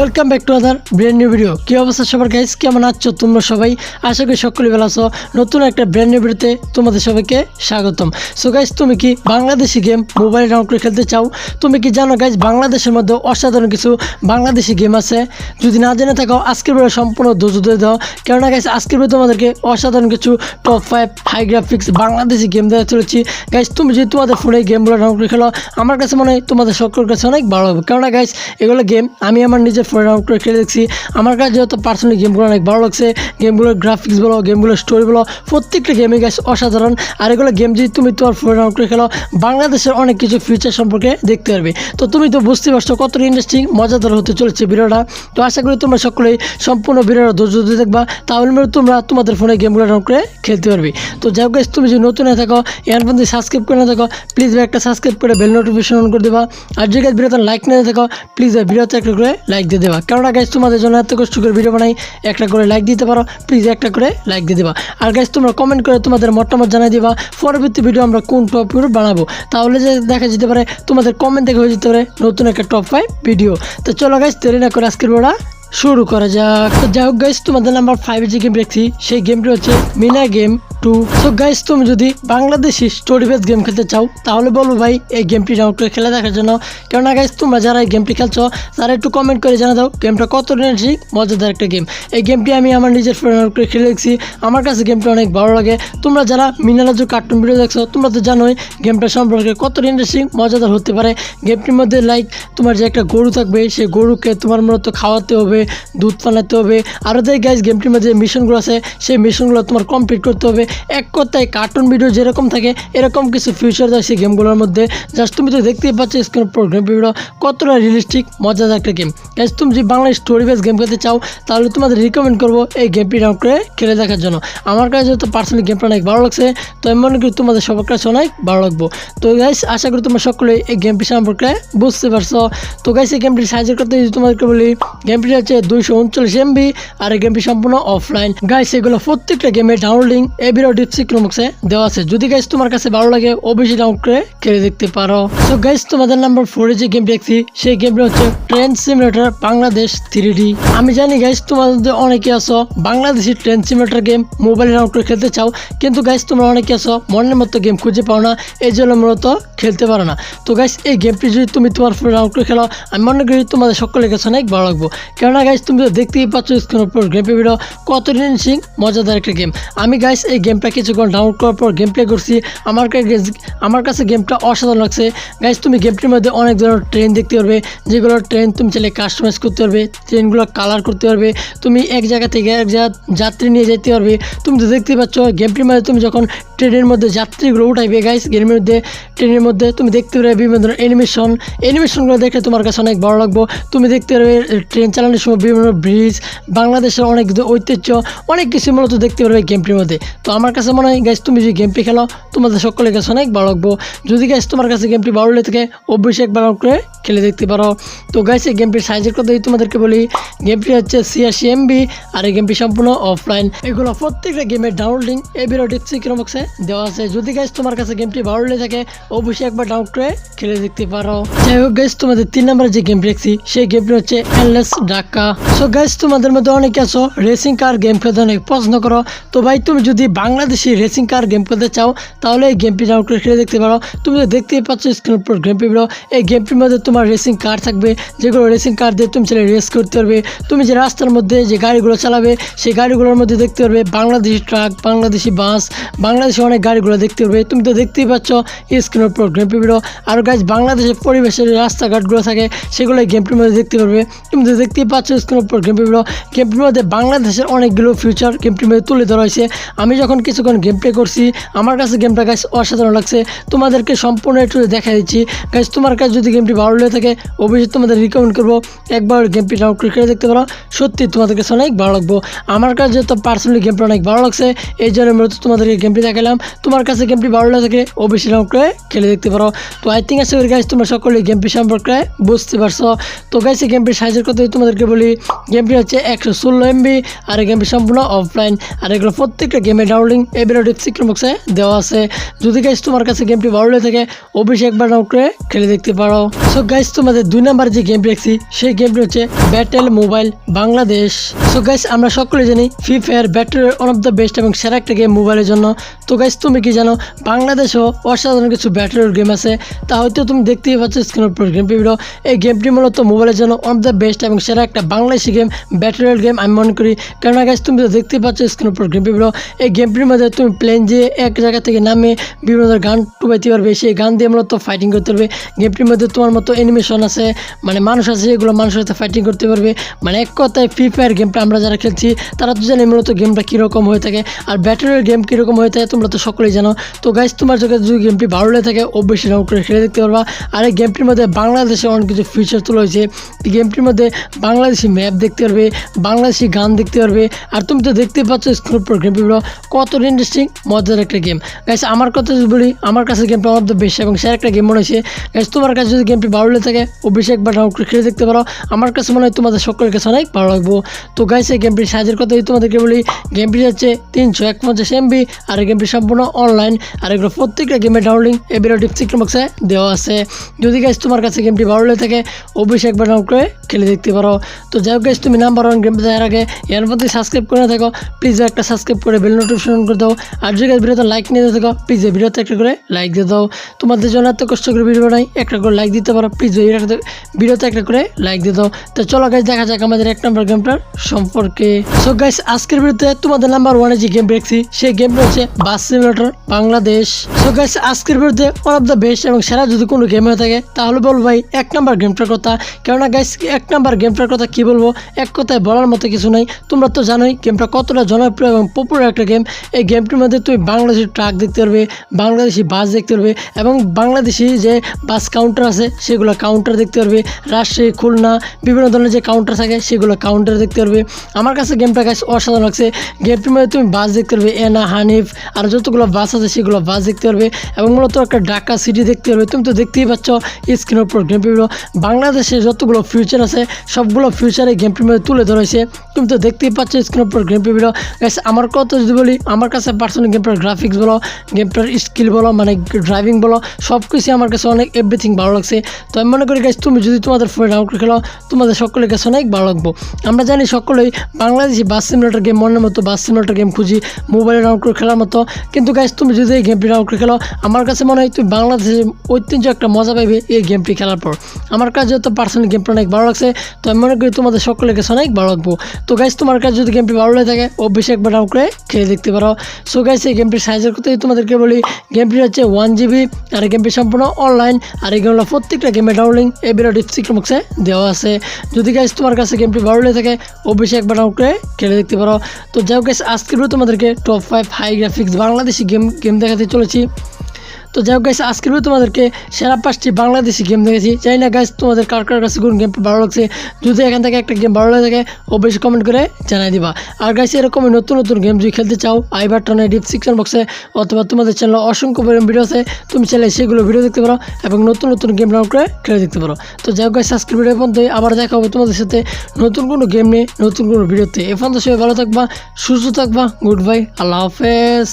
Welcome back to other brand new video কি অবস্থা সবার গাইস কেমন আছো তোমরা সবাই? আশা করি সকলে ভালো আছো। নতুন একটা ব্র্যান্ড নিউ ভিডিওতে তোমাদের সবাইকে স্বাগতম। সো গাইস তুমি কি বাংলাদেশি গেম মোবাইল ডাউনলোড করে খেলতে চাও? তুমি কি জানো গাইস বাংলাদেশের মধ্যে অসাধারণ কিছু বাংলাদেশি গেম আছে? যদি না জেনে থাকো, আজকের ভিডিও সম্পূর্ণ ধৈর্য ধরে দাও। কেননা গাইস আজকের ভিডিও তোমাদেরকে অসাধারণ কিছু top five high graphics Bangladeshi game দেওয়া চলেছি। গাইস তুমি যদি তোমাদের ফোনে গেমগুলো ডাউনলোড করে খেলো, আমার কাছে মনে হয় তোমাদের সকলের কাছে অনেক ভালো হবে। কেননা গাইস এগুলো গেম আমি আমার নিজের ফোনে ডাউনলোড করে খেলে দেখছি। আমার কাছে যেহেতু পার্সোনালি গেমগুলো অনেক ভালো লাগছে গেমগুলোর গ্রাফিক্স বলো গেমগুলোর স্টোরি বলো, প্রত্যেকটা গেমে গাইস অসাধারণ। আর এগুলো গেম যদি তুমি তোমার ফোনে ডাউনলোড করে খেলো, বাংলাদেশের অনেক কিছু ফিউচার সম্পর্কে দেখতে পারবে। তো তুমি তো বুঝতে পারছ কত ইন্টারেস্টিং মজাদার হতে চলেছে ভিডিওটা। তো আশা করি তোমরা সকলেই সম্পূর্ণ ভিডিওটা ধৈর্য ধরে দেখবা। তাহলে মেরে তোমরা তোমাদের ফোনে গেমগুলো ডাউনলোড করে খেলতে পারবে। তো যাই হোক তুমি যদি নতুন হয়ে থাকো এর মধ্যে সাবস্ক্রাইব করে না থাকো প্লিজ একটা সাবস্ক্রাইব করে বেল নোটিফিকেশন অন করে দেবা। আর যদি ভিডিওতে লাইক না থাকো প্লিজ ভিডিওতে একটা করে লাইক দিয়ে দেবা। কেননা গাইজ তোমাদের জন্য এত কষ্ট করে ভিডিও বানাই, একটা করে লাইক দিতে পারো প্লিজ একটা করে লাইক দিয়ে দেবা। আর গাইজ তোমরা কমেন্ট করে তোমাদের মতামত জানাই দিবা, পরবর্তী ভিডিও আমরা কোন টপিক বানাবো। তাহলে যে দেখা যেতে পারে, তোমাদের কমেন্ট থেকে হয়ে যেতে পারে নতুন একটা টপ ফাইভ ভিডিও তো চলো গাইজ দেরি না করে আজকের ভিডিওটা শুরু করা যাক। যাই হোক গাইজ তোমাদের নাম্বার ফাইভে যে গেম দেখছি, সেই গেমটি হচ্ছে Meena game two. So guys তুমি যদি বাংলাদেশি স্টোরি বেস গেম খেলতে চাও, তাহলে বলো ভাই, এই গেমটি ডাউনলোড করে খেলে দেখার জন্য। কেননা গাইজ তোমরা যারা এই গেমটি খেলছো, তারা একটু কমেন্ট করে জানা দাও, গেমটা কত ঠিক মজাদার একটা গেম এই গেমটি আমি আমার নিজের ডাউনলোড করে খেলে দেখছি। আমার কাছে গেমটা অনেক ভালো লাগে। তোমরা যারা মিনালাজু কার্টুন ভিডিও দেখছ, তোমরা তো জানোই, গেমটা সম্পর্কে কত ইন্টারেস্টিং মজাদার হতে পারে। গেমটির মধ্যে লাইক তোমার যে একটা গরু থাকবে, সেই গরুকে তোমার মূলত খাওয়াতে হবে, দুধ পানাতে হবে। আরও যে গাইজ গেমটির মধ্যে মিশনগুলো আছে, সেই মিশনগুলো তোমার কমপ্লিট করতে হবে। এক কথায় কার্টুন ভিডিও যেরকম থাকে, এরকম কিছু ফিউচার দেয় সেই গেমগুলোর মধ্যে। জাস্ট তুমি তো দেখতেই পাচ্ছ স্ক্রিন প্রোগ্রাম ভিডিও কতটা রিয়েলিস্টিক মজাদার একটা গেম গাইজ তুমি যদি বাংলা স্টোরি বেস গেম খেলতে চাও, তাহলে তোমাদের রিকমেন্ড করব এই গেমটি ডাউন করে খেলে দেখার জন্য। আমার কাছে যেহেতু পার্সোনালি গেমটা অনেক ভালো লাগছে, তো আমি মনে করি তোমাদের সবার কাছে অনেক ভালো লাগবো। তো গাইস আশা করি তোমরা সকলে এই গেমটি সম্পর্কে বুঝতে পারছ। তো গাইস এই গেমটির সাহায্য করতে যদি তোমাদেরকে বলি গেমটি হচ্ছে দুইশো উনচল্লিশ এমবি আর এই গেমটি সম্পূর্ণ অফলাইন গাইস এগুলো প্রত্যেকটা গেমের ডাউনলোডিং এই ভিডিও ডিসক্রিপশন বক্সে দেওয়া আছে। যদি গাইস তোমার কাছে ভালো লাগে, অবশ্যই ডাউনলোড করে খেলে দেখতে পারো। তো গাইস তোমাদের নাম্বার ফোরে যে গেম দেখছি, সেই গেমটি হচ্ছে ট্রেন সিমুলেটর বাংলাদেশ থ্রি আমি জানি গাইস তোমাদের অনেকে আছো বাংলাদেশি ট্রেন সিমুলেটর গেম মোবাইলে ডাউনলোড করে খেলতে চাও, কিন্তু গাইস তোমরা অনেকে আছো মনের মতো গেম খুঁজে পাও না, এই জন্য মূলত খেলতে পারো না। তো গাইস এই গেমটি যদি তুমি তোমার ফোনে ডাউনলোড করে খেলো, আমি মনে করি তোমাদের সকলের কাছে অনেক ভালো লাগবো। কেননা গাইস তুমি দেখতেই পাচ্ছ স্ক্রিনের উপর গেম ভিডিও কত সিং মজাদার একটা গেম আমি গাইস এই গেমটা কিছুক্ষণ ডাউনলোড করার পর গেম প্লে করছি। আমার আমার কাছে গেমটা অসাধারণ লাগছে। গাইস তুমি গেমটির মধ্যে অনেক ধরনের ট্রেন দেখতে পারবে। যেগুলো ট্রেন তুমি চাইলে কাস্টমাইজ করতে পারবে ট্রেনগুলো কালার করতে পারবে। তুমি এক জায়গা থেকে এক যাত্রী নিয়ে যেতে পারবে। তুমি তো দেখতেই পাচ্ছ গেমটির মধ্যে তুমি যখন ট্রেনের মধ্যে যাত্রীগুলো উঠাইবে গাইস গেমের মধ্যে ট্রেনের মধ্যে তুমি দেখতে পারবে বিভিন্ন ধরনের অ্যানিমেশন অ্যানিমেশনগুলো দেখে তোমার কাছে অনেক ভালো লাগবো। তুমি দেখতে পারবে ট্রেন চালানোর সময় বিভিন্ন ব্রিজ বাংলাদেশের অনেক ঐতিহ্য, অনেক কিছু মূলত দেখতে পারবে গেমটির মধ্যে। তো আমার কাছে মনে হয় গাইস তুমি যদি গেমটি খেলো, তোমাদের সকলের কাছে অনেক ভালো লাগবো। যদি গাইস তোমার কাছে গেমটি ভালো লেগে থাকে, অবশ্যই একবার করে খেলে দেখতে পারো। তো গাইস এই গেমটির সাইজের কথা যদি তোমাদেরকে বলি। গেমটি হচ্ছে ছিয়াশি এমবি আর এই গেমটি সম্পূর্ণ অফলাইন এগুলো প্রত্যেকটা গেমের ডাউনলোডিং এই ভিডিও ডিসক্রিপশন বক্সে দেওয়া আছে। যদি গাইস তোমার কাছে গেমটি ভালো লেগে থাকে, অবশ্যই একবার ডাউনলোড করে খেলে দেখতে পারো। যাই হোক গাইস তোমাদের তিন নম্বরে যে গেমটি দেখছি, সেই গেমটি হচ্ছে এলএস ডাকা সো গাইস তোমাদের মধ্যে অনেকে আছো রেসিং কার গেম খেলতে অনেক পছন্দ করো। তো, ভাই, তুমি যদি বাংলাদেশি রেসিং কার গেম খেলতে চাও, তাহলে এই গেমটি ডাউনলোড করে খেলে দেখতে পারো। তুমি তো দেখতেই পাচ্ছ স্ক্রিন উপর গেমটি ভিডিও এই গেমটির মধ্যে তোমার রেসিং কার থাকবে, যেগুলো রেসিং কার দিয়ে তুমি চাইলে রেস করতে পারবে। তুমি যে রাস্তার মধ্যে যে গাড়িগুলো চালাবে, সেই গাড়িগুলোর মধ্যে দেখতে পারবে বাংলাদেশি ট্রাক বাংলাদেশি বাস বাংলাদেশি অনেক গাড়িগুলো দেখতে পারবে। তুমি তো দেখতেই পাচ্ছ স্ক্রিনের উপর গেমটি ভিডিও আর গাছ বাংলাদেশের পরিবেশের রাস্তাঘাটগুলো থাকে, সেগুলো এই গেমটির মধ্যে দেখতে পারবে। তুমি তো দেখতেই পাচ্ছ স্ক্রিনের উপর গেমটি ভিডিও গেমটির মধ্যে বাংলাদেশের অনেকগুলো ফিউচার গেমটির মধ্যে তুলে ধরা হয়েছে। আমি যখন কিছুক্ষণ গেম প্লে করছি। আমার কাছে গেমটা গাছ অসাধারণ লাগছে। তোমাদেরকে সম্পূর্ণ একটু দেখা দিচ্ছি। গাছ তোমার কাছে যদি গেমটি ভালো লেগে থাকে, অবশ্যই তোমাদের রিকমেন্ড করব। একবার গেমটি ডাউনলোড করে দেখতে পারো। সত্যি তোমাদের কাছে অনেক ভালো লাগবো। আমার কাছে যেহেতু পার্সোনালি গেমটা অনেক ভালো লাগছে। এই জন্য মূলত তোমাদেরকে গেমটি দেখালাম। তোমার কাছে গেমটি ভালো লাগে থাকে অবশ্যই ডাউনলোড করে খেলে দেখতে পারো। তো আই থিঙ্ক আছে গাইজ তোমরা সকলে গেমটি সম্পর্কে বুঝতে পারছ। তো গাইছে গেমটির সাইজের কথা তোমাদেরকে বলি। গেমটি হচ্ছে একশো ষোলো এমবি আর এই গেমটি সম্পূর্ণ অফলাইন আর এগুলো প্রত্যেকটা গেমের ডাউনলোডিং এই ভিডিও ডিসক্রিপশন বক্সে দেওয়া আছে। যদি গাইজ তোমার কাছে গেমটি ভালো লেগে থাকে, অবশ্যই একবার ডাউনলোড করে খেলে দেখতে পারো। সো গাইস তোমাদের দুই নাম্বার যে গেম দেখছি, সেই গেমটি হচ্ছে battle mobile Bangladesh so guys আমরা সকলে জানি free fire battle one of the best এবং সেরা একটা গেম মোবাইলের জন্য। তো গাইস তুমি কি জানো, বাংলাদেশেও অসাধারণ কিছু ব্যাটেল গেম আছে। তা হয়তো তুমি দেখতেই পাচ্ছ স্ক্রিনের উপর গেমটি ভিডিও এই গেমটি মূলত মোবাইলের জন্য ওয়ান অফ দ্য বেস্ট এবং সেরা একটা বাংলাদেশি গেম ব্যাটেল গেম আমি মনে করি। কেননা গাইস তুমি তো দেখতেই পাচ্ছ স্ক্রিনের উপর গেমটি ভিডিও এই গেমটির মধ্যে তুমি প্লেন যে এক জায়গা থেকে নামে বিভিন্ন ধরনের গান টুবাইতে পারবে। সেই গান দিয়ে মূলত ফাইটিং করতে পারবে। গেমটির মধ্যে তোমার মতো অ্যানিমেশন আছে। মানে মানুষ আছে যেগুলো মানুষের সাথে ফাইটিং করতে পারবে। মানে এক কথায় ফ্রি ফায়ার গেমটা আমরা যারা খেলছি, তারা তো জানি মূলত গেমটা কীরকম হয়ে থাকে। আর ব্যাটারির গেম কীরকম হয়ে থাকে, তোমরা তো সকলেই জানো। তো গাইজ তোমার চোখে যদি গেমটি ভালো লেগে থাকে, অবশ্যই ডাউনলোড করে খেলে দেখতে পারবা। আর এই গেমটির মধ্যে বাংলাদেশে অনেক কিছু ফিচার তোলা হয়েছে। গেমটির মধ্যে বাংলাদেশি ম্যাপ দেখতে পারবে, বাংলাদেশি গান দেখতে পারবে। আর তুমি তো দেখতে পাচ্ছ স্ক্রিন পর গেমটিগুলো কত ইন্টারেস্টিং মজার একটা গেম গাইস আমার কথা যদি বলি, আমার কাছে গেমটা অনেক বেশি এবং সেরা একটা গেম মনে হয়েছে। গাইস তোমার কাছে যদি গেমটি ভালো লেগে থাকে অবশ্যই একবার ডাউনলোড করে খেলে দেখতে পারো। আমার কাছে মনে হয় তোমাদের সকলের কাছে অনেক ভালো লাগবো। তো গাইস এই গেমটির সাহায্যের কথা তোমাদেরকে বলি গেমটি হচ্ছে তিনশো এক পঞ্চাশ এমবি আর এই গেমটি সম্পূর্ণ অনলাইন আর এগুলো প্রত্যেকটা গেমের ডাউনলিং এই ভিডিও বক্সে দেওয়া আছে। যদি গাইস তোমার কাছে গেমটি ভালো লেগে থাকে অবশ্যই একবার ডাউনলোড করে খেলে দেখতে পারো। তো যাই হোক গাইস তুমি নাম্বার ওয়ান গেম দেখার আগে এর মধ্যে সাবস্ক্রাইব করে থাকো প্লিজ একটা সাবস্ক্রাইব করে বেল নোটিফিকেশন করে দাও। আর যদি ভিডিওতে লাইক নিয়ে থাকো প্লিজ ভিডিওতে একটা করে লাইক দিয়ে দাও। তোমাদের জন্য এত কষ্ট করে ভিডিও বানাই, একটা করে লাইক দিতে পারো। প্লিজ এই ভিডিওতে- একটা করে লাইক দিয়ে দাও। তো চলো গাইস দেখা যাক আমাদের এক নম্বর গেমটার সম্পর্কে। সো গাইস আজকের ভিডিওতে তোমাদের নাম্বার ওয়ানে যে গেম দেখছি, সেই গেমটা হচ্ছে bus simulator Bangladesh so guys আজকের ভিডিওতে ওয়ান অফ দ্য বেস্ট এবং সেরা যদি কোনো গেম হয়ে থাকে, তাহলে বলব ভাই, এক নাম্বার গেমটার কথা। কেননা গাইস এক নাম্বার গেমটার কথা কি বলব? এক কথায় বলার মতো কিছু নাই। তোমরা তো জানোই গেমটা কতটা জনপ্রিয় এবং পপুলার একটা গেম এই গেমটির মধ্যে তুমি বাংলাদেশি ট্রাক দেখতে পারবে, বাংলাদেশি বাস দেখতে পারবে এবং বাংলাদেশি যে বাস কাউন্টার আছে সেগুলো কাউন্টার দেখতে পারবে। রাজশাহী, খুলনা, বিভিন্ন ধরনের যে কাউন্টার থাকে, সেগুলো কাউন্টার দেখতে পারবে। আমার কাছে গেমটা কাছে অসাধারণ লাগছে। গেমটির মধ্যে তুমি বাস দেখতে পারবে এনা হানিফ আর যতগুলো বাস আছে, সেগুলো বাস দেখতে পারবে। এবং মূলত একটা ঢাকা সিটি দেখতে পারবে। তুমি তো দেখতেই পাচ্ছ স্ক্রিনের উপর গেমটিগুলো বাংলাদেশে যতগুলো ফিউচার আছে, সবগুলো ফিউচারে গেমটির মধ্যে তুলে ধরেছে তুমি তো দেখতেই পাচ্ছ স্ক্রিনের উপর গেমটি ভিডিও গাইস আমার কথা যদি বলি, আমার কাছে পার্সোনাল গেমটার গ্রাফিক্স বলো গেমটার স্কিল বলো মানে ড্রাইভিং বলো সব কিছুই আমার কাছে অনেক এভরিথিং ভালো লাগছে। তো আমি মনে করি গাইস তুমি যদি তোমাদের ফোনে ডাউনলোড খেলো তোমাদের সকলের কাছে অনেক ভালো লাগবো। আমরা জানি সকলেই বাংলাদেশি বাস সিমুলেটার গেম মনের মতো বাস সিমুলেটার গেম খুঁজি মোবাইলে ডাউনলোড করে খেলার মতো। কিন্তু গাইস তুমি যদি এই গেমটি ডাউনলোড করে খেলো, আমার কাছে মনে হয় তুমি বাংলাদেশের ঐতিহ্য একটা মজা পাবে এই গেমটি খেলার পর। আমার কাছে যেহেতু পার্সোনাল গেমটা অনেক ভালো লাগছে, তো আমি মনে করি তোমাদের সকলের কাছে অনেক ভালো লাগবো। তো গাইস তোমার কাছে যদি গেমটি ভালো লাগে থাকে, অবশ্যই একবার ডাউন করে খেলে দেখতে পারো। সো গাইস এই গেমটির সাইজের কথাই তোমাদেরকে বলি গেমটি হচ্ছে ওয়ান জিবি আর এই গেমটি সম্পূর্ণ অনলাইন আর এই গেমগুলো প্রত্যেকটা গেমের ডাউনলিং এই ভিডিও ডিসক্রিপশন বক্সে দেওয়া আছে। যদি গাইস তোমার কাছে গেমটি ভালো লেগে থাকে, অবশ্যই একবার ডাউন করে খেলে দেখতে পারো। তো যাই হোক গাইস আজকের তোমাদেরকে top five high graphics Bangladeshi game game দেখাতে চলেছি। তো যাই হোক গাইস আজকের তোমাদেরকে সেরা পাঁচটি বাংলাদেশি গেম দেখেছি চাই না গাইস তোমাদের কার কার কাছে কোন গেম ভালো লাগছে? যদি এখান থেকে একটা গেম ভালো লাগে থাকে, অবশ্যই কমেন্ট করে জানাই দিবা। আর গাইস এরকম নতুন নতুন গেম যদি খেলতে চাও আই বাটনে ডিসক্রিপশন বক্সে অথবা তোমাদের চ্যানেলে অসংখ্য পরিমাণ ভিডিও আছে, তুমি চাইলে সেগুলো ভিডিও দেখতে পারো এবং নতুন নতুন গেম ডাউনলোড করে খেলে দেখতে পারো। তো যাই হোক গাইস আজকের ভিডিও পর্যন্ত আবার দেখা হবে তোমাদের সাথে নতুন কোনো গেম নিয়ে, নতুন কোনো ভিডিওতে এ পর্যন্ত সবাই ভালো থাকবা, সুস্থ থাকবা গুড বাই আল্লাহ হাফেজ।